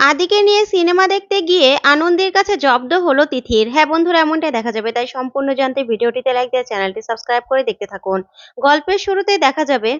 আদিকে নিয়ে সিনেমা দেখতে গিয়ে আনন্দের কাছে জব্দ হলো তিথির। হ্যাঁ বন্ধুরা, এমনটাই দেখা যাবে। তাই সম্পূর্ণ জানতে ভিডিওটিতে লাইক দিয়ে চ্যানেলটি সাবস্ক্রাইব করে দেখতে থাকুন। গল্পের শুরুতে দেখা যাবে,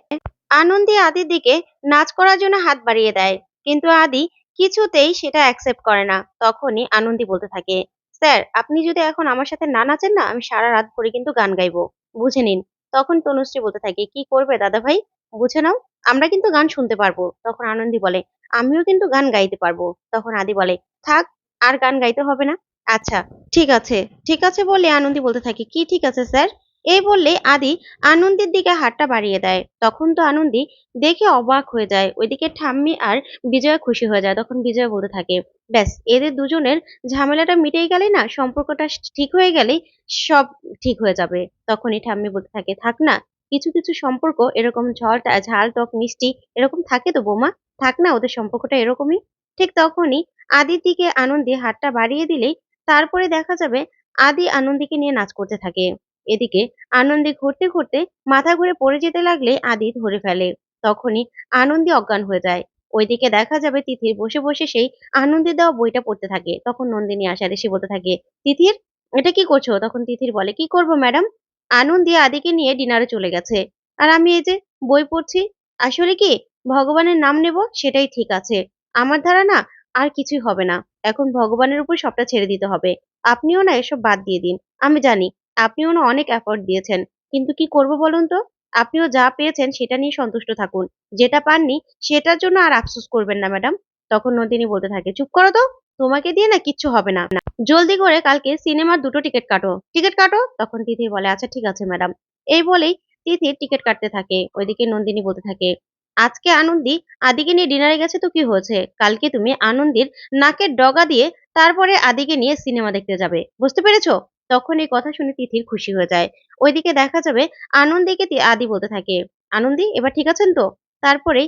আনন্দী আদির দিকে নাচ করার জন্য হাত বাড়িয়ে দেয়। কিন্তু আদি কিছুতেই সেটা অ্যাকসেপ্ট করে না। তখনই আনন্দী বলতে থাকে, স্যার, আপনি যদি এখন আমার সাথে না নাচেন না, আমি সারা রাত ভরে কিন্তু গান গাইবো। বুঝে নিন। তখন তনুশ্রী বলতে থাকে, কি করবে দাদা ভাই বুঝে নাও। আমরা কিন্তু গান শুনতে পারব। তখন আনন্দী বলে, আমিও কিন্তু গান গাইতে পারব। তখন আদি বলে, থাক, আর গান গাইতে হবে না। আচ্ছা ঠিক আছে। ঠিক আছে বলে আনন্দী বলতে থাকে, কি ঠিক আছে স্যার? এই বললে আদি আনন্দের দিকে হাতটা বাড়িয়ে দেয়। তখন তো আনন্দী দেখে অবাক হয়ে যায়। ওইদিকে ঠাম্মি আর বিজয় খুশি হয়ে যায়। তখন বিজয় বলতে থাকে, ব্যাস, এদের দুজনের ঝামেলাটা মিটেই গেলে না, সম্পর্কটা ঠিক হয়ে গেলেই সব ঠিক হয়ে যাবে। তখনই ঠাম্মি বলতে থাকে, থাক না কিছু কিছু সম্পর্ক এরকম ঝড় ঝাল, টক, মিষ্টি এরকম থাকে তো বৌমা? থাক না, ওদের সম্পর্কটা এরকমই। ঠিক তখনই আদির দিকে আনন্দী হাতটা বাড়িয়ে দিলেই তারপরে দেখা যাবে আদি আনন্দীকে নিয়ে নাচ করতে থাকে। এদিকে আনন্দী ঘুরতে ঘুরতে মাথা ঘুরে পড়ে যেতে লাগলে আদি ধরে ফেলে। তখনই আনন্দী অজ্ঞান হয়ে যায়। ওইদিকে দেখা যাবে তিথির বসে বসে সেই আনন্দী দেওয়া বইটা পড়তে থাকে। তখন নন্দিনী আসার এসে বলতে থাকে, তিথির, এটা কি করছ? তখন তিথির বলে, কি করব ম্যাডাম? আনন্দী আদিকে নিয়ে ডিনারে চলে গেছে। আর আমি এই যে বই পড়ছি, আসলে কি ভগবানের নাম নেব? সেটাই ঠিক আছে। আমার দ্বারা না আর কিছুই হবে না। এখন ভগবানের উপর সবটা ছেড়ে দিতে হবে। আপনিও না এসব বাদ দিয়ে দিন। আমি জানি আপনিও না অনেক এফোর্ট দিয়েছেন। কিন্তু কি করব বলুন তো? আপনিও যা পেয়েছেন সেটা নিয়ে সন্তুষ্ট থাকুন। যেটা পাননি সেটার জন্য আর আফসোস করবেন না, ম্যাডাম। তখন নন্দিনী বলতে থাকে, চুপ করো তো। তোমাকে দিয়ে না কিচ্ছু হবে না। জলদি করে কালকে সিনেমার দুটো টিকিট কাটো। টিকিট কাটো? তখন তিথি বলে আচ্ছা ঠিক আছে, ম্যাডাম। এই বলেই তিথির টিকিট কাটতে থাকে। ওইদিকে নন্দিনী বলতে থাকে, আজকে আনন্দী আদিকে নিয়ে ডিনারে গেছে তো কি হয়েছে? কালকে তুমি আনন্দীর নাকের ডগা দিয়ে তারপরে আদিকে নিয়ে সিনেমা দেখতে যাবে। বুঝতে পেরেছ? তখন এই কথা শুনে তিথির খুশি হয়ে যায়। ওইদিকে দেখা যাবে আনন্দীকে আদি বলতে থাকে, আনন্দী, এবার ঠিক আছেন তো? তারপরে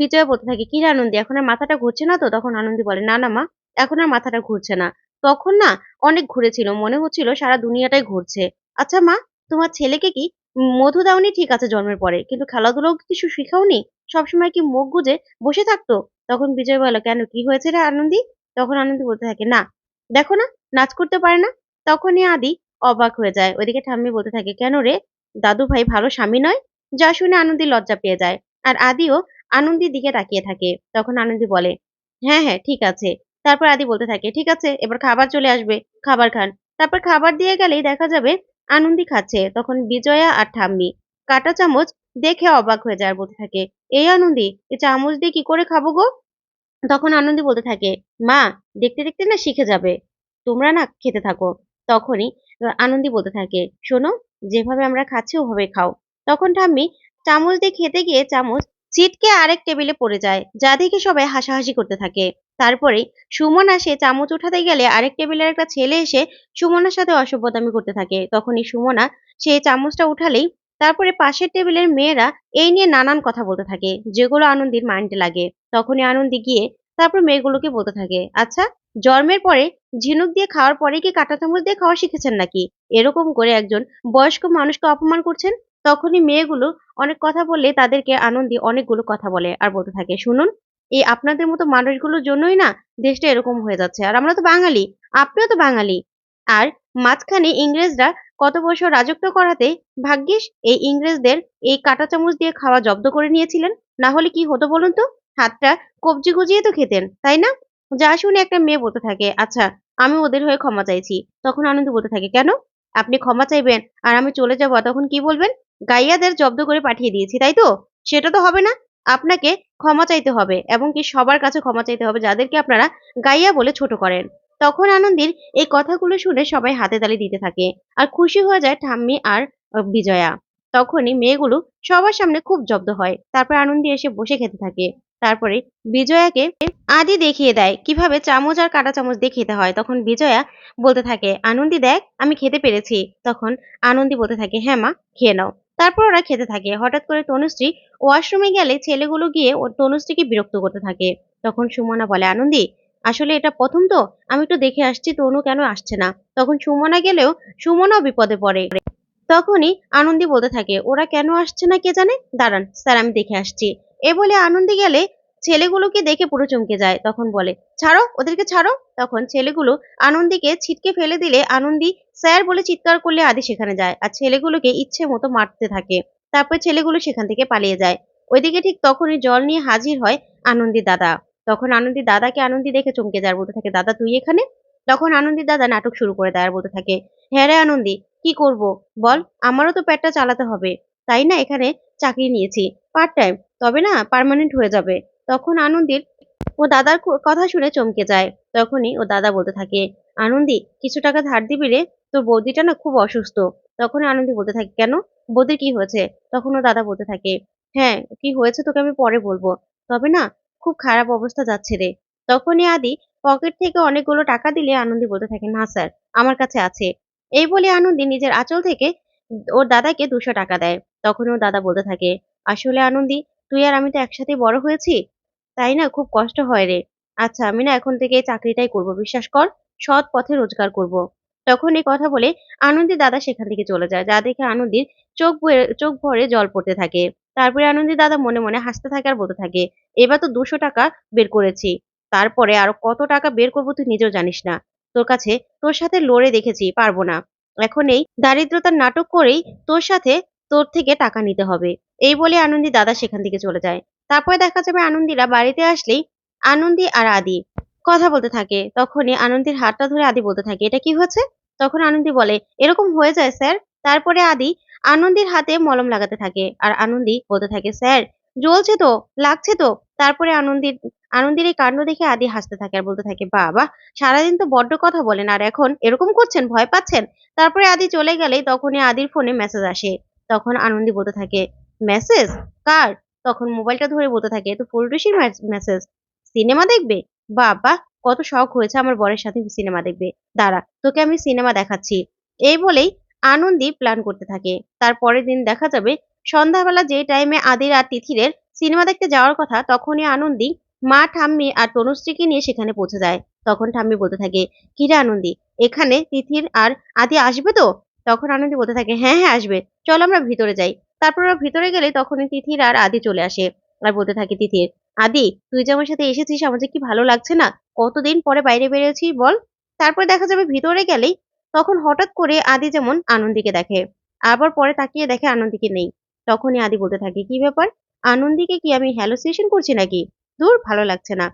বিজয় বলতে থাকে, কি রে আনন্দী, এখন আর মাথাটা ঘুরছে না তো? তখন আনন্দী বলে, না না, মা, এখন আর মাথাটা ঘুরছে না। তখন না অনেক ঘুরেছিল। মনে হচ্ছিল সারা দুনিয়াটাই ঘুরছে। আচ্ছা মা, তোমার ছেলেকে কি মধু দাওনি ঠিক আছে জন্মের পরে, কিন্তু খেলাধুলাও কিছু শিখাওনি? সবসময় কি মুখ গুজে বসে থাকতো? তখন বিজয় বলো কেন, কি হয়েছে রে আনন্দী? তখন আনন্দী বলতে থাকে, না, দেখো না, নাচ করতে পারে না। তখনই আদি অবাক হয়ে যায়। ওইদিকে ঠাম্মি বলতে থাকে, কেন রে দাদু ভাই ভালো স্বামী নয়? যা শুনে আনন্দী লজ্জা পেয়ে যায়। আর আদিও আনন্দির দিকে তাকিয়ে থাকে। তখন আনন্দি বলে হ্যাঁ হ্যাঁ ঠিক আছে। তারপর আদি বলতে থাকে, ঠিক আছে, এবার খাবার চলে আসবে, খাবার খান। তারপর খাবার দিয়ে গেলেই দেখা যাবে আনন্দি খাচ্ছে, তখন বিজয়া আর ঠাম্মি। কাটা চামচ দেখে অবাক হয়ে যায় বলতে থাকে, এই আনন্দি এই চামচ দিয়ে কি করে খাব গো? তখন আনন্দি বলতে থাকে, মা, দেখতে দেখতে না শিখে যাবে, তোমরা না খেতে থাকো। তখনই আনন্দি বলতে থাকে, শোনো, যেভাবে আমরা খাচ্ছি ওভাবে খাও। তখন ঠাম্মি চামচ দিয়ে খেতে গিয়ে চামচ ছিটকে আরেক টেবিলে পড়ে যায়। যা দেখে সবাই হাসাহাসি করতে থাকে। তারপরে সুমন আসে চামচ উঠাতে গেলে আরেক টেবিলের একটা ছেলে এসে সুমনার সাথে অসভ্যতামি করতে থাকে। তখনই সুমনা সেই চামচটা উঠালেই তারপরে পাশের টেবিলের মেয়েরা এই নিয়ে নানান কথা বলতে থাকে, যেগুলো আনন্দির মাইন্ডে লাগে। তখনই আনন্দি গিয়ে তারপর মেয়েগুলোকে বলতে থাকে আচ্ছা জন্মের পরে ঝিনুক দিয়ে খাওয়ার পরে কি কাঁটা চামচ দিয়ে খাওয়া শিখেছেন নাকি? এরকম করে একজন বয়স্ক মানুষকে অপমান করছেন? তখনই মেয়েগুলো অনেক কথা বললে তাদেরকে আনন্দি অনেকগুলো কথা বলে আর বলতে থাকে, শুনুন, এই আপনাদের মতো মানুষগুলোর জন্যই না দেশটা এরকম হয়ে যাচ্ছে। আর আমরা তো বাঙালি, আপনিও তো বাঙালি। আর মাঝখানে ইংরেজরা কত বছর রাজত্ব করাতে ভাগ্যিস এই ইংরেজদের এই কাঁটা চামচ দিয়ে খাওয়া জব্দ করে নিয়েছিলেন? না হলে কি হতো বলুন তো? হাতটা কবজি গুজিয়ে তো খেতেন, তাই না? যা শুনে একটা মেয়ে বলতে থাকে আচ্ছা আমি ওদের হয়ে ক্ষমা চাইছি। তখন আনন্দ বলতে থাকে, কেন? আপনি ক্ষমা চাইবেন আর আমি চলে যাব তখন কি বলবেন? গাইয়াদের জব্দ করে পাঠিয়ে দিয়েছি, তাই তো? সেটা তো হবে না। আপনাকে ক্ষমা চাইতে হবে এবং কি সবার কাছে ক্ষমা চাইতে হবে যাদেরকে আপনারা গাইয়া বলে ছোট করেন। তখন আনন্দির এই কথাগুলো শুনে সবাই হাতে তালি দিতে থাকে আর খুশি হয়ে যায় ঠাম্মি আর বিজয়া। তখনই মেয়েগুলো সবার সামনে খুব জব্দ হয়। তারপর আনন্দি এসে বসে খেতে থাকে। তারপরে বিজয়াকে আদি দেখিয়ে দেয়, কীভাবে চামচ আর কাটা চামচ দিয়ে খেতে হয়? তখন বিজয়া বলতে থাকে, আনন্দি দেখ, আমি খেতে পেরেছি। তখন আনন্দি বলতে থাকে হ্যাঁ মা, খেয়ে নাও। তারপর ওরা খেতে থাকে। হঠাৎ করে তনুশ্রী ওয়াশরুমে গেলে ছেলেগুলো গিয়ে ওর তনুশ্রীকে বিরক্ত করতে থাকে। তখন সুমনা বলে, আনন্দি, আসলে এটা প্রথম তো। আমি একটু দেখে আসছি, তনু কেন আসছে না? তখন সুমনা গেলেও সুমনাও বিপদে পড়ে। তখনই আনন্দি বলতে থাকে, ওরা কেন আসছে না কে জানে? দাঁড়ান, স্যার, আমি দেখে আসছি। এ বলে আনন্দি গেলে ছেলেগুলোকে দেখে পুরো চমকে যায়, তখন বলে, ছাড়ো, ওদেরকে ছাড়ো। তখন ছেলেগুলো আনন্দীকে ছিটকে ফেলে দিলে আনন্দী, স্যার, বলে চিৎকার করলে আদি সেখানে যায়, আর ছেলেগুলোকে ইচ্ছে মতো মারতে থাকে। তারপর ছেলেগুলো সেখান থেকে পালিয়ে যায়। ওইদিকে ঠিক তখনই জল নিয়ে হাজির হয় আনন্দী দাদা। তখন আনন্দী দাদাকে আনন্দী দেখে চমকে যায় বলতে থাকে, দাদা, তুই এখানে? তখন আনন্দী দাদা নাটক শুরু করে দেয় আর বলতে থাকে হ্যাঁ রে আনন্দী, কি করব? বল, আমারও তো পেটটা চালাতে হবে। তাই না, এখানে চাকরি নিয়েছি। পার্ট টাইম, তবে না, পার্মানেন্ট হয়ে যাবে। তখন আনন্দীর ও দাদার কথা শুনে চমকে যায়। তখনই ও দাদা বলতে থাকে, আনন্দি, কিছু টাকা ধার দিবি রে? তোর বৌদিটা না খুব অসুস্থ। তখন আনন্দি বলতে থাকে, কেন? বৌদির কি হয়েছে? তখন ও দাদা বলতে থাকে হ্যাঁ কি হয়েছে তোকে আমি পরে বলব। তবে না, খুব খারাপ অবস্থা যাচ্ছে রে। তখনই আদি পকেট থেকে অনেকগুলো টাকা দিলে আনন্দি বলতে থাকে, না স্যার, আমার কাছে আছে। এই বলে আনন্দি নিজের আঁচল থেকে ওর দাদাকে দুশো টাকা দেয়। তখন ওর দাদা বলতে থাকে, আসলে আনন্দি, তুই আর আমি তো একসাথে বড় হয়েছি। তাই না? খুব কষ্ট হয় রে। আচ্ছা আমি না এখন থেকে চাকরিটাই করব, বিশ্বাস কর। সৎ পথে রোজগার করব। তখন এই কথা বলে আনন্দী দাদা সেখান থেকে চলে যায়। যা দেখে আনন্দীর চোখ চোখ ভরে জল পড়তে থাকে। তারপরে আনন্দী দাদা মনে মনে হাসতে থাকে আর বলতে থাকে, এবার তো দুশো টাকা বের করেছি। তারপরে আরও কত টাকা বের করব তুই নিজেও জানিস না। তোর কাছে, তোর সাথে লড়ে দেখেছি, পারব না। এখন এই দারিদ্রতার নাটক করেই তোর সাথে তোর থেকে টাকা নিতে হবে। এই বলে আনন্দী দাদা সেখান থেকে চলে যায়। তারপরে দেখা যাবে আনন্দীরা বাড়িতে আসলেই আনন্দী আর আদি কথা বলতে থাকে। তখনই আনন্দীর হাতটা ধরে আদি বলতে থাকে, এটা কি হয়েছে তখন আনন্দী বলে, এরকম হয়ে যায়, স্যার। তারপরে আদি আনন্দীর হাতে মলম লাগাতে থাকে আর আনন্দী বলতে থাকে, স্যার, জ্বলছে তো, লাগছে তো। তারপরে আনন্দীর আনন্দীর এই কাণ্ড দেখে আদি হাসতে থাকে আর বলতে থাকে, বাবা, সারাদিন তো বড্ড কথা বলেন, আর এখন এরকম করছেন, ভয় পাচ্ছেন? তারপরে আদি চলে গেলেই তখনই আদির ফোনে মেসেজ আসে। তখন আনন্দী বলতে থাকে মেসেজ কার? তখন মোবাইলটা ধরে বলতে থাকে তো ফুলটুসির মেসেজ সিনেমা দেখবে? বাবা, কত শখ হয়েছে আমার বরের সাথে সিনেমা দেখবে। দাঁড়া, তোকে আমি সিনেমা দেখাচ্ছি। এই বলেই আনন্দী প্ল্যান করতে থাকে। তারপরের দিন দেখা যাবে, সন্ধ্যাবেলা যে টাইমে আদির আর তিথিরের সিনেমা দেখতে যাওয়ার কথা, তখনই আনন্দী মা, ঠাম্মি আর তনুশ্রীকে নিয়ে সেখানে পৌঁছে যায়। তখন ঠাম্মি বলতে থাকে কিরে আনন্দী, এখানে তিথির আর আদি আসবে তো? তখন আনন্দী বলতে থাকে হ্যাঁ হ্যাঁ আসবে। চল আমরা ভিতরে যাই। তারপর ওরা ভিতরে গেলে তখনই তিথির আর আদি চলে আসে। আর বলতে থাকে তিথির, আদি, তুই যে আমার সাথে এসেছিস, আমার যে কি ভালো লাগছে না? কতদিন পরে বাইরে বেরিয়েছি বল। তারপর দেখা যাবে ভিতরে গেলেই তখন হঠাৎ করে আদি যেমন আনন্দীকে দেখে, আবার পরে তাকিয়ে দেখে আনন্দীকে নেই। তখনই আদি বলতে থাকে, কি ব্যাপার? আনন্দীকে কি আমি হ্যালোসিয়েশন করছি নাকি? দূর ভালো লাগছে না।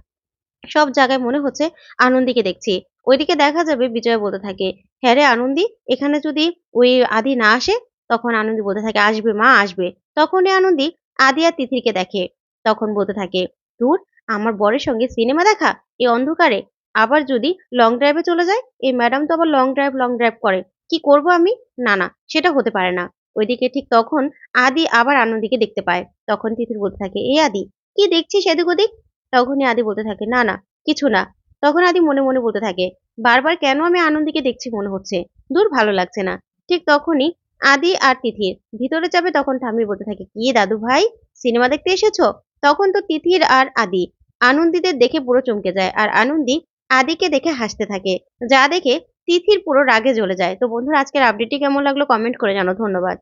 সব জায়গায় মনে হচ্ছে আনন্দীকে দেখছি। ওইদিকে দেখা যাবে বিজয় বলতে থাকে হ্যাঁ রে আনন্দী, এখানে যদি ওই আদি না আসে তখন আনন্দী বলতে থাকে, আসবে মা, আসবে। তখনই আনন্দী আদি আর তিথিরকে দেখে। তখন বলতে থাকে দূর আমার বরের সঙ্গে সিনেমা দেখা? এই অন্ধকারে। আবার যদি লং ড্রাইভে চলে যায়? এই ম্যাডাম তো আবার লং ড্রাইভ লং ড্রাইভ করে। কি করব আমি? না না, সেটা হতে পারে না। ওইদিকে ঠিক তখন আদি আবার আনন্দীকে দেখতে পায়। তখন তিথির বলতে থাকে, এ আদি, কি দেখছিস এদিক ওদিক? তখনই আদি বলতে থাকে, না না, কিছু না। তখন আদি মনে মনে বলতে থাকে, বারবার কেন আমি আনন্দীকে দেখছি মনে হচ্ছে? দূর ভালো লাগছে না। ঠিক তখনই আদি আর তিথির। ভিতরে যাবে তখন ঠাম্মি বলতে থাকে, কি দাদু ভাই, সিনেমা দেখতে এসেছ? তখন তো তিথির আর আদি। আনন্দীদের দেখে পুরো চমকে যায় আর আনন্দী আদিকে দেখে হাসতে থাকে। যা দেখে তিথির পুরো রাগে জ্বলে যায়। তো বন্ধুরা, আজকের আপডেটটি কেমন লাগল কমেন্ট করে জানো ধন্যবাদ।